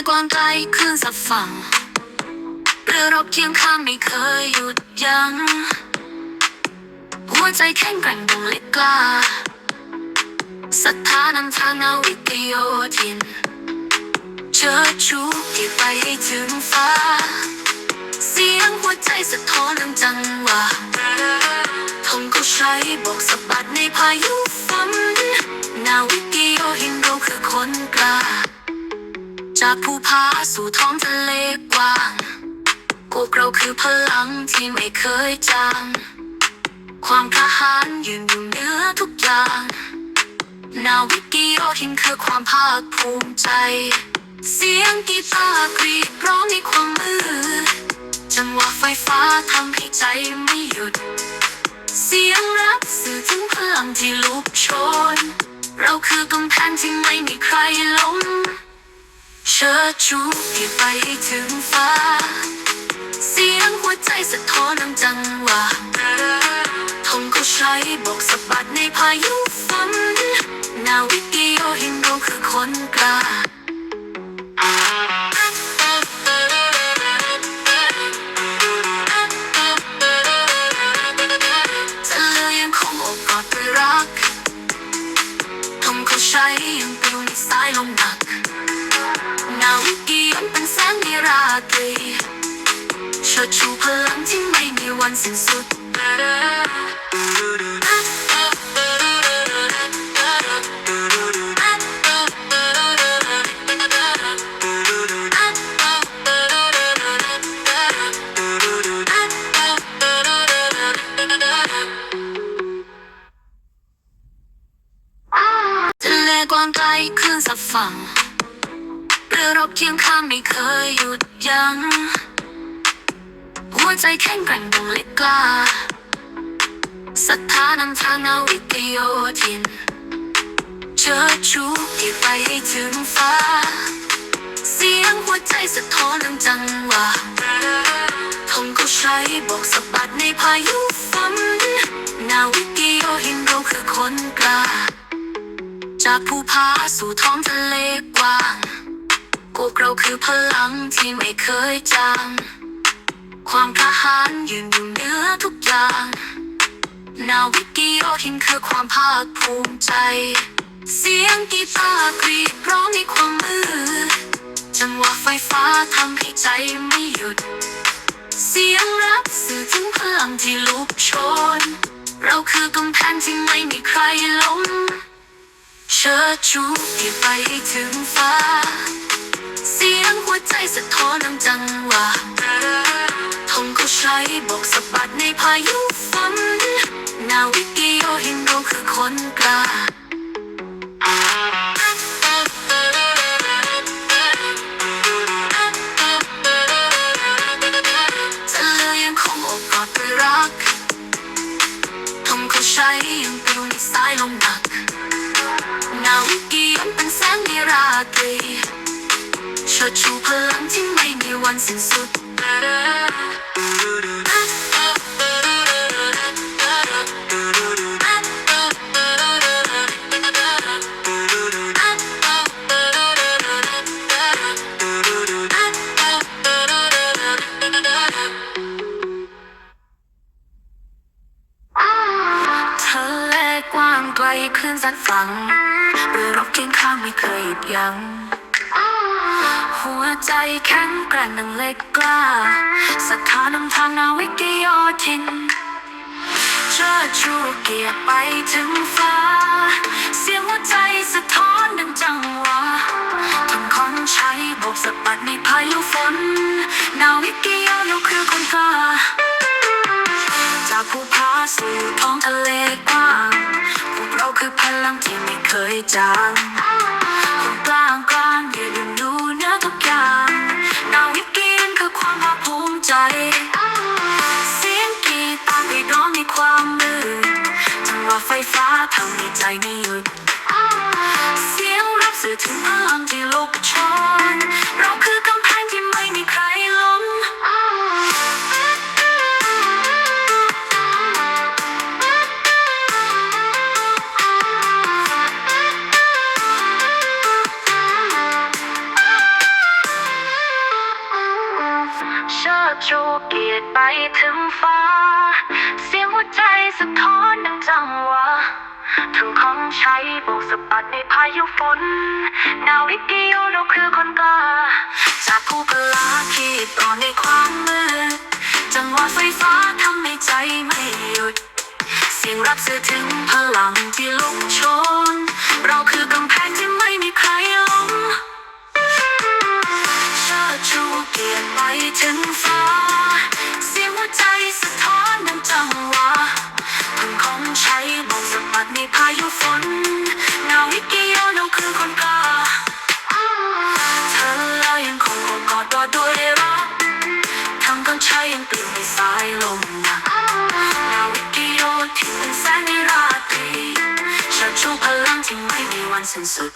ฝั่งเรือรบเคียงข้างไม่เคยหยุดยัง้งหัวใจแข็งแกร่งดังเล็กกล้าศรัทธานำทางนาวิกโยธิน เชิดชูที่ไปให้ถึงฟ้า เสียงหัวใจสะท้อนดังจังหวะธงเขาใช้บอกสะบัดในพายุฝนนาวิกโยธินเราคือคนกล้า จากภูผาสู่ท้องทะเลกว้างพวกเราคือพลังที่ไม่เคยจางความกล้าหาญยืนอยู่เหนือทุกอย่าง นาวิกโยธินคือความภาคภูมิใจ เสียงกีตาร์กรีดร้องในความมืดจังหวะไฟฟ้าทำให้ใจไม่หยุด เสียงรักสื่อถึงพลังที่ลุกโชน เราคือกำแพงที่ไม่มีใครล้ม เชิดชูที่ไปถึงฟ้า เสียงหัวใจสะท้อนดังจังหวะธงเขาใช้บอกสะบัดในพายุฝนนาวิกโยธินเราคือคนกล้าจะเลือยังคงอบอดด้วยรักธงเขาใช้ยังปลิวในสายลมหนัก ราตรีเชิดชูพลังที่ไม่มีวันสิ้นสุดทะเลกว้างไกลคลื่นสับฝั่ง เรือรบเคียงข้างไม่เคยหยุดยัง้งหัวใจแข็งแกร่งดังเล็กกล้าศรัทธานำทางนาวิกโยธิน เชิดชูที่ไปให้ถึงฟ้า เสียงหัวใจสะท้อนดังจังหวะธงเขาใช้บอกสะบัดในพายุฝนนาวิกโยธินเราคือคนกล้า จากภูผาสู่ท้องทะเลกว้าง พวกเราคือพลังที่ไม่เคยจางความกล้าหาญยืนอยู่เหนือทุกอย่าง นาวิกโยธินคือความภาคภูมิใจ เสียงกีตาร์กรีดร้องในความมืดจังหวะไฟฟ้าทำให้ใจไม่หยุด เสียงรักสื่อถึงพลังที่ลุกโชน เราคือกำแพงที่ไม่มีใครล้มเชิดชูที่ไปถึงฟ้า เสียงหัวใจสะท้อนดังจังหวะธงเขาใช้บอกสะบัดในพายุฝนนาวิกโยธินเราคือคนกล้าจะเลือยังคงอกอดด้วยรักธงเขาใช้ยังปลิวในสายลมหนักนาวิกโยนเป็นแสงในราตรี เชิดชูพลังที่ไม่มีวันสิ้นสุดทะเลกว้างไกลคลื่นซัดฝังเรือรบเคียงข้างไม่เคยหยุดยัง้ง หัวใจแข็งแกร่งดังเหล็กกล้าศรัทธานำทางนาวิกโยธินเชิดชูเกียรติไปถึงฟ้า เสียงหัวใจสะท้อนดังจังหวะทำคนใช้บกสะบัดในพายุฝน นาวิกโยธินคือคนกล้า จากภูผาสู่ท้องทะเลกว้างพวกเราคือพลังที่ไม่เคยจางคนกลางกลางยืนอยู่ดูเนื้อ ทุกอย่างนาวิกเกนคือความภาคภูมิใจ เสียงกีตาร์ที่ร้องในความมืดจังหวะไฟฟ้าทำให้ใจไม่หยุด เสียงรับสื่อถึงพลัง เกียรติไปถึงฟ้า เสียงหัวใจสะท้อนดังจังหวะถึงของใช้บกสะบัดในพายุฝนดาวิกิโยเราคือคนกล้าจากผู้พลาขีดต่อในความมืด จังหวะไฟฟ้าทำให้ใจไม่หยุด เสียงรับสื่อถึงพลังที่ลุกโชน เราคือกำแพงที่ไม่มีใครล้มเชิดชูเกียรติไปถึงฟ้า ใจสะท้อนดังจังหวะพึงของใช้บอกสะบัดในพายุฝนเงาวิกิโยโนคือคนกล้าเธอแล้วยังคงโอบกอดกอดด้วยรักทำก้อนใช้ยังปลิวในสายลมหนักเงาวิกิโยที่เป็นแสงในราตรีเชิดชูพลังที่ไม่มีวันสิ้นสุด